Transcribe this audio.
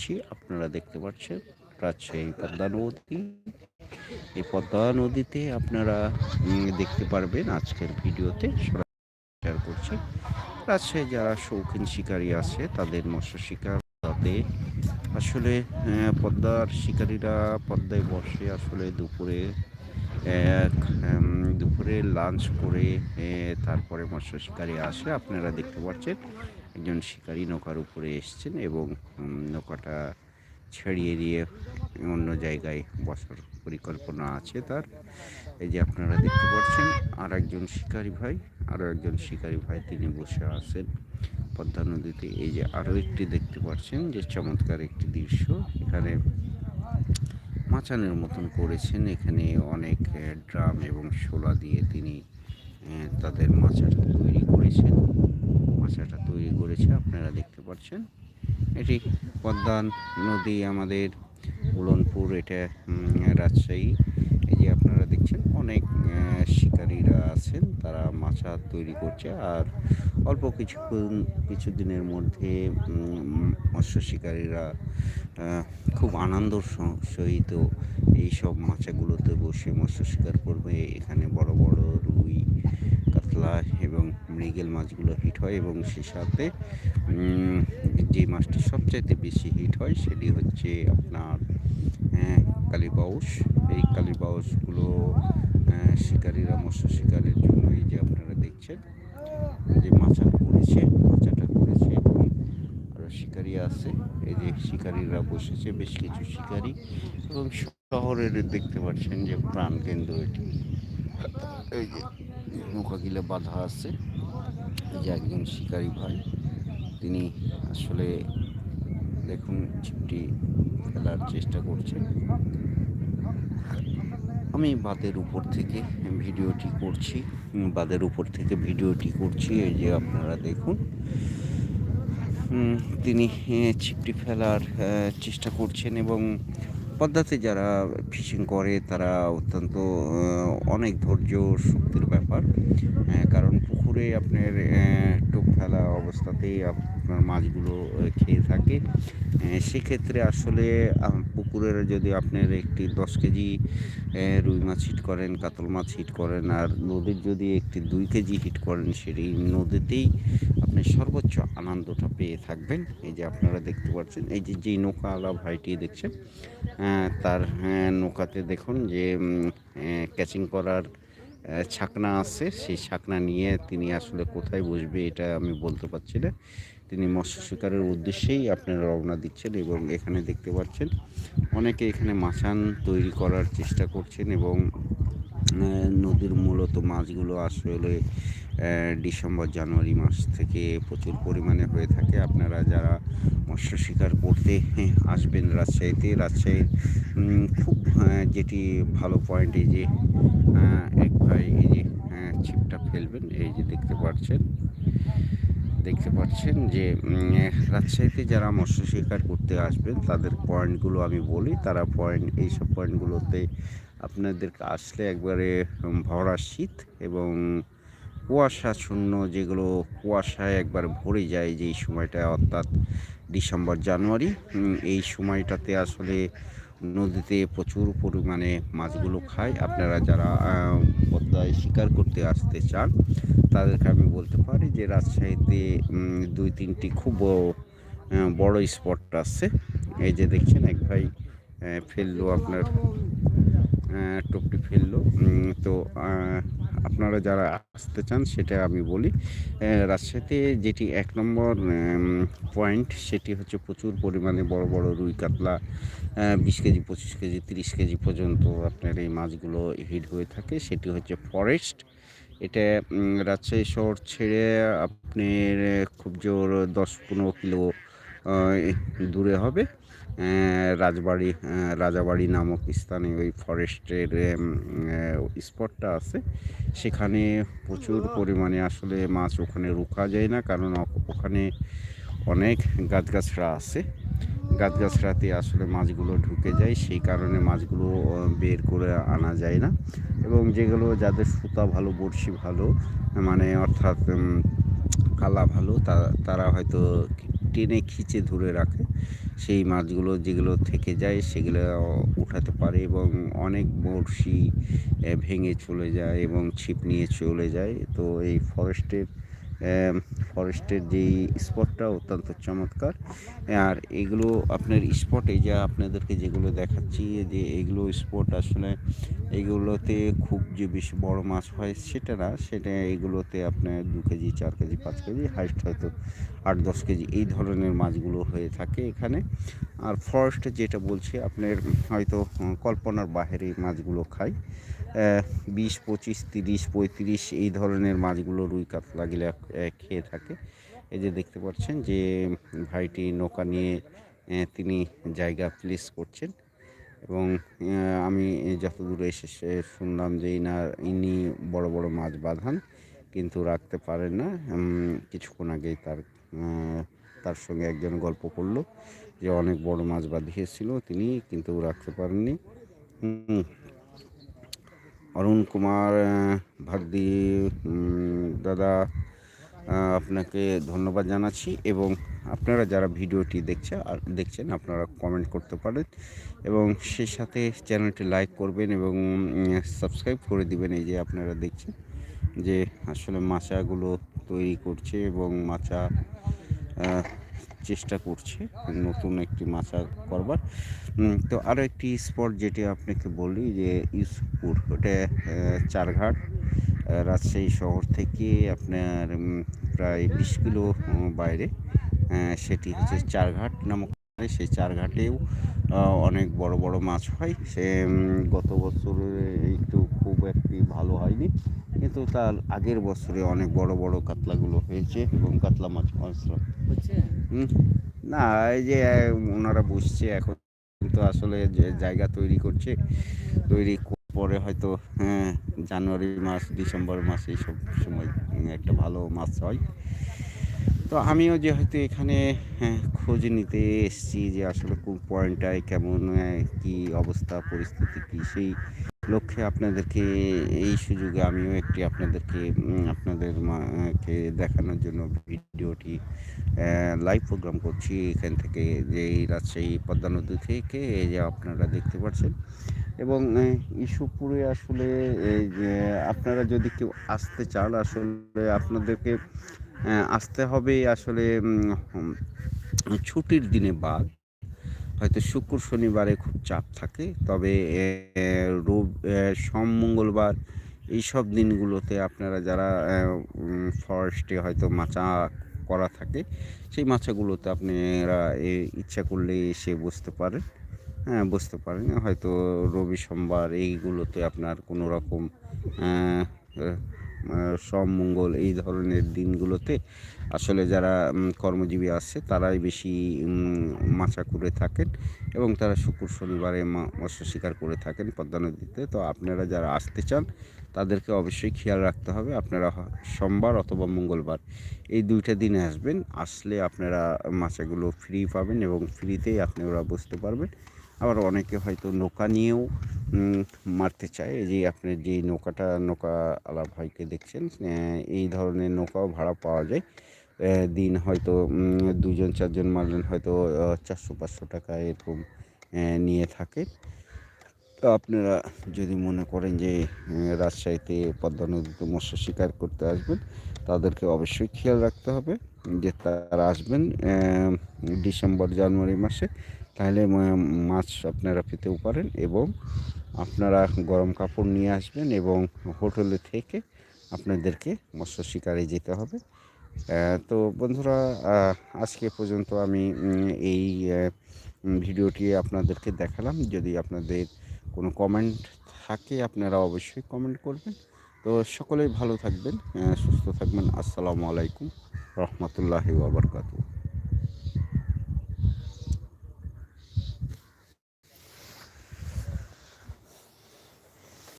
করছি আপনারা দেখতে পাচ্ছেন রাজশাহী পদ্মা নদী। এই পদ্মা নদীতে আপনারা দেখতে পারবেন আজকের ভিডিওতে শেয়ার করছি। রাজশাহী যারা শৌখিন শিকারী আছে, তাদের মৎস্য শিকার তাতে আসলে পদ্মার শিকারীরা পদ্মায় বসে আসলে দুপুরে দুপুরে লাঞ্চ করে তারপরে মৎস্য শিকারী আসে। আপনারা দেখতে পাচ্ছেন একজন শিকারী নৌকার উপরে এসছেন এবং নৌকাটা ছাড়িয়ে দিয়ে অন্য জায়গায় বসার পরিকল্পনা আছে তার। এই যে আপনারা দেখতে পাচ্ছেন আর একজন শিকারী ভাই, আরও একজন শিকারী ভাই তিনি বসে আছেন পদ্মা নদীতে। এই যে আরও একটি দেখতে পাচ্ছেন যে চমৎকার একটি দৃশ্য। এখানে মাচানের মতন করেছেন। এখানে অনেক ড্রাম এবং শোলা দিয়ে তিনি তাদের মাচাটা তৈরি করেছেন। মাচাটা তৈরি করেছে, আপনারা দেখতে পাচ্ছেন। এটি পদ্মা নদী আমাদের উলনপুর, এটা রাজশাহী। এই যে আপনারা দেখছেন, অনেক শিকারীরা আছেন, তারা মাছা তৈরি করছে। আর অল্প কিছুক্ষণ, কিছুদিনের মধ্যে মৎস্য শিকারীরা খুব আনন্দ সহিত এইসব মাছাগুলোতে বসে মৎস্য শিকার করবে। এখানে বড় বড় কাতলা এবং মৃগেল মাছগুলো হিট হয় এবং সে সাথে যে মাছটি সবচাইতে বেশি হিট হয় সেটি হচ্ছে আপনার আহ, কালীবাউস এই কালীবাউসগুলো আহ, শিকারীরা মৎস্য শিকারের জন্য এই যে আপনারা দেখছেন যে মাছা করেছে মাচাটা করেছে এবং আরও শিকারী আছে। এই যে শিকারীরা বসেছে বেশ কিছু শিকারি এবং শহরের দেখতে পাচ্ছেন যে প্রাণ কেন্দ্র এটি। এই যে নৌকাগুলো বাঁধা আছে। যে একজন শিকারী ভাই, তিনি আসলে দেখুন ছিপটি ফেলার চেষ্টা করছেন। আমি বাদের উপর থেকে ভিডিওটি করছি বাদের উপর থেকে ভিডিওটি করছি, এই যে আপনারা দেখুন। তিনি ছিপটি ফেলার চেষ্টা করছেন এবং পদ্মাতে যারা ফিশিং করে, তারা অত্যন্ত অনেক ধৈর্য শক্তির ব্যাপার। কারণ পুকুরে আপনার টোপ ফেলা অবস্থাতেই আপনার মাছগুলো খেয়ে থাকে। সেক্ষেত্রে আসলে পুকুরের যদি আপনার একটি দশ কেজি রুই মাছ হিট করেন, কাতল মাছ হিট করেন, আর নদীর যদি একটি দুই কেজি হিট করেন, সেটি নদীতেই আপনি সর্বোচ্চ আনন্দটা পেয়ে থাকবেন। এই যে আপনারা দেখতে পাচ্ছেন, এই যে যেই নৌকাওয়ালা ভাইটি দেখছেন তার নৌকাতে দেখুন যে ক্যাচিং করার ছাকনা আছে। সেই ছাকনা নিয়ে তিনি আসলে কোথায় বসবে এটা আমি বলতে পারছি না। তিনি মৎস্য শিকারের উদ্দেশ্যেই আপনারা রওনা দিচ্ছেন এবং এখানে দেখতে পাচ্ছেন, অনেকে এখানে মাচান তৈরি করার চেষ্টা করছেন এবং নদীর মূলত মাছগুলো আসলে ডিসেম্বর, জানুয়ারি মাস থেকে প্রচুর পরিমাণে হয়ে থাকে। আপনারা যারা মৎস্য শিকার করতে আসবেন রাজশাহীতে, রাজশাহীর খুব যেটি ভালো পয়েন্ট এই যে এক ভাই এই যে ছিপটা ফেলবেন, এই যে দেখতে পাচ্ছেন দেখতে পাচ্ছেন যে রাজশাহীতে যারা মৎস্য শিকার করতে আসবেন, তাদের পয়েন্টগুলো আমি বলি। তারা পয়েন্ট এইসব পয়েন্টগুলোতে আপনাদেরকে আসলে একবারে ভরা শীত এবং কুয়াশাশূন্য যেগুলো কুয়াশায় একবার ভরে যায় যেই সময়টা অর্থাৎ ডিসেম্বর, জানুয়ারি এই সময়টাতে আসলে নদীতে প্রচুর পরিমাণে মাছগুলো খায়। আপনারা যারা পদ্মায় শিকার করতে আসতে চান, তাদেরকে আমি বলতে পারি যে রাজশাহীতে দুই তিনটি খুব বড় স্পট আছে। এই যে দেখছেন এক ভাই ফেলল আপনার টোপটি ফেলল। তো আপনারা যারা আসতে চান, সেটা আমি বলি। রাজশাহীতে যেটি এক নম্বর পয়েন্ট, সেটি হচ্ছে প্রচুর পরিমাণে বড় বড় রুই কাতলা বিশ কেজি, পঁচিশ কেজি, তিরিশ কেজি পর্যন্ত আপনার এই মাছগুলো হিট হয়ে থাকে। সেটি হচ্ছে ফরেস্ট। এটা রাজশাহী শহর ছেড়ে আপনি খুব জোর দশ পনেরো কিলো দূরে হবে। রাজবাড়ি রাজাবাড়ি নামক স্থানে ওই ফরেস্টের স্পটটা আছে। সেখানে প্রচুর পরিমাণে আসলে মাছ ওখানে রুখা যায় না, কারণ ওখানে অনেক গাছগাছরা আছে। গাছগাছরাতে আসলে মাছগুলো ঢুকে যায়, সেই কারণে মাছগুলো বের করে আনা যায় না। এবং যেগুলো যাদের সুতা ভালো, বড়শি ভালো মানে অর্থাৎ কালা ভালো তারা হয়তো টেনে খিচে ধরে রাখে। সেই মাছগুলো যেগুলো থেকে যায় সেগুলো উঠাতে পারে এবং অনেক বড়শি ভেঙে চলে যায় এবং ছিপ নিয়ে চলে যায়। তো এই ফরেস্টের ফরেস্টের যেই স্পটটা অত্যন্ত চমৎকার। আর এগুলো আপনার স্পটে যা আপনাদেরকে যেগুলো দেখাচ্ছি যে এগুলো স্পট আসলে এগুলোতে খুব যে বেশি বড় মাছ হয় সেটা না, সেটা এগুলোতে আপনার দু কেজি, চার কেজি, পাঁচ কেজি হাইস্ট হয়তো আট, দশ কেজি এই ধরনের মাছগুলো হয়ে থাকে এখানে। আর ফরেস্টে যেটা বলছি, আপনার হয়তো কল্পনার বাহিরে মাছগুলো খায় বিশ, পঁচিশ, তিরিশ, পঁয়ত্রিশ এই ধরনের মাছগুলো রুই কাতলা গিলা খেয়ে থাকে। এই যে দেখতে পাচ্ছেন যে ভাইটি নৌকা নিয়ে তিনি জায়গা প্লেস করছেন। এবং আমি যতদূর এসে শুনলাম যে ইনা, ইনি বড় বড় মাছ বাঁধান, কিন্তু রাখতে পারেন না। কিছুক্ষণ আগেই তার তার সঙ্গে একজন গল্প করল যে অনেক বড় মাছ বাঁধিয়েছিল তিনি, কিন্তু রাখতে পারেননি। অরুণ কুমার ভাগদি দাদা আপনাকে ধন্যবাদ জানাচ্ছি এবং আপনারা যারা ভিডিওটি দেখছে, আর দেখছেন, আপনারা কমেন্ট করতে পারেন এবং সেই সাথে চ্যানেলটি লাইক করবেন এবং সাবস্ক্রাইব করে দিবেন এই যে আপনারা দেখছেন যে আসলে মাচাগুলো তৈরি করছে এবং মাচা চেষ্টা করছে নতুন একটি মাচা করবার। তো আরও একটি স্পট যেটি আপনাকে বলি যে ইউসুফপুর, ওটা চারঘাট। রাজশাহী শহর থেকে আপনার প্রায় বিশ কিলো বাইরে। সেটি হচ্ছে চারঘাট নামক সেই চারঘাটেও অনেক বড় বড় মাছ হয়। সে গত বছরে একটু খুব একটি ভালো হয়নি। কিন্তু তার আগের বছরে অনেক বড় বড় কাতলাগুলো হয়েছে এবং কাতলা মাছ হুম, না এই যে ওনারা বুঝছে এখন তো আসলে যে জায়গা তৈরি করছে তৈরি ক- পরে হয়তো হ্যাঁ জানুয়ারি মাস ডিসেম্বর মাস এইসব সময় একটা ভালো মাছ হয়। তো আমিও যেহেতু এখানে হ্যাঁ, খোঁজ নিতে এসেছি যে আসলে কোন পয়েন্টটায় কেমন কি অবস্থা পরিস্থিতি কি সেই লক্ষ্যে আপনাদেরকে এই সুযোগে আমিও একটি আপনাদেরকে আপনাদের মা- কে দেখানোর জন্য ভিডিওটি লাইভ প্রোগ্রাম করছি এখান থেকে যে রাজশাহী পদ্মা নদী থেকে যে আপনারা দেখতে পাচ্ছেন। এবং ইস্যুপুরে আসলে আপনারা যদি কেউ আসতে চান, আসলে আপনাদেরকে আসতে হবে আসলে ছুটির দিনে বাদ। হয়তো শুক্র শনিবারে খুব চাপ থাকে, তবে রোব সোম, মঙ্গলবার এইসব দিনগুলোতে আপনারা যারা ফরেস্টে হয়তো মাচা করা থাকে, সেই মাচাগুলোতে আপনারা ইচ্ছা করলে এসে বসতে পারেন। হ্যাঁ বুঝতে পারেন। হয়তো রবি সোমবার এইগুলোতে আপনার কোনো রকম আহ, মঙ্গল এই ধরনের দিনগুলোতে আসলে যারা কর্মজীবী আছে তারাই বেশি মাছা করে থাকেন এবং তারা শুক্র শনিবারে মৎস্য শিকার করে থাকেন পদ্মা নদীতে। তো আপনারা যারা আসতে চান তাদেরকে অবশ্যই খেয়াল রাখতে হবে। আপনারা সোমবার অথবা মঙ্গলবার এই দুইটা দিনে আসবেন। আসলে আপনারা মাছাগুলো ফ্রি পাবেন এবং ফ্রিতেই আপনারা বুঝতে পারবেন। আবার অনেকে হয়তো নৌকা নিয়েও মারতে চায়। এই যে আপনার যে নৌকাটা, নৌকা আলা ভাইকে দেখছেন এই ধরনের নৌকাও ভাড়া পাওয়া যায়। দিন হয়তো দুজন, চারজন মারলেন, হয়তো চারশো, পাঁচশো টাকা এরকম নিয়ে থাকে। তো আপনারা যদি মনে করেন যে রাজশাহীতে পদ্মা নদীতে মৎস্য শিকার করতে আসবেন তাদেরকে অবশ্যই খেয়াল রাখতে হবে যে তারা আসবেন ডিসেম্বর, জানুয়ারি মাসে। তাহলে মাছ আপনারা পেতেও পারেন এবং আপনারা গরম কাপড় নিয়ে আসবেন এবং হোটেলে থেকে আপনাদেরকে মৎস্য শিকারে যেতে হবে। তো বন্ধুরা আজকে পর্যন্ত আমি এই ভিডিওটি আপনাদেরকে দেখালাম। যদি আপনাদের কোনো কমেন্ট থাকে, আপনারা অবশ্যই কমেন্ট করবেন। তো সকলেই ভালো থাকবেন সুস্থ থাকবেন। আসসালামু আলাইকুম রহমতুল্লাহি ওবরকাতু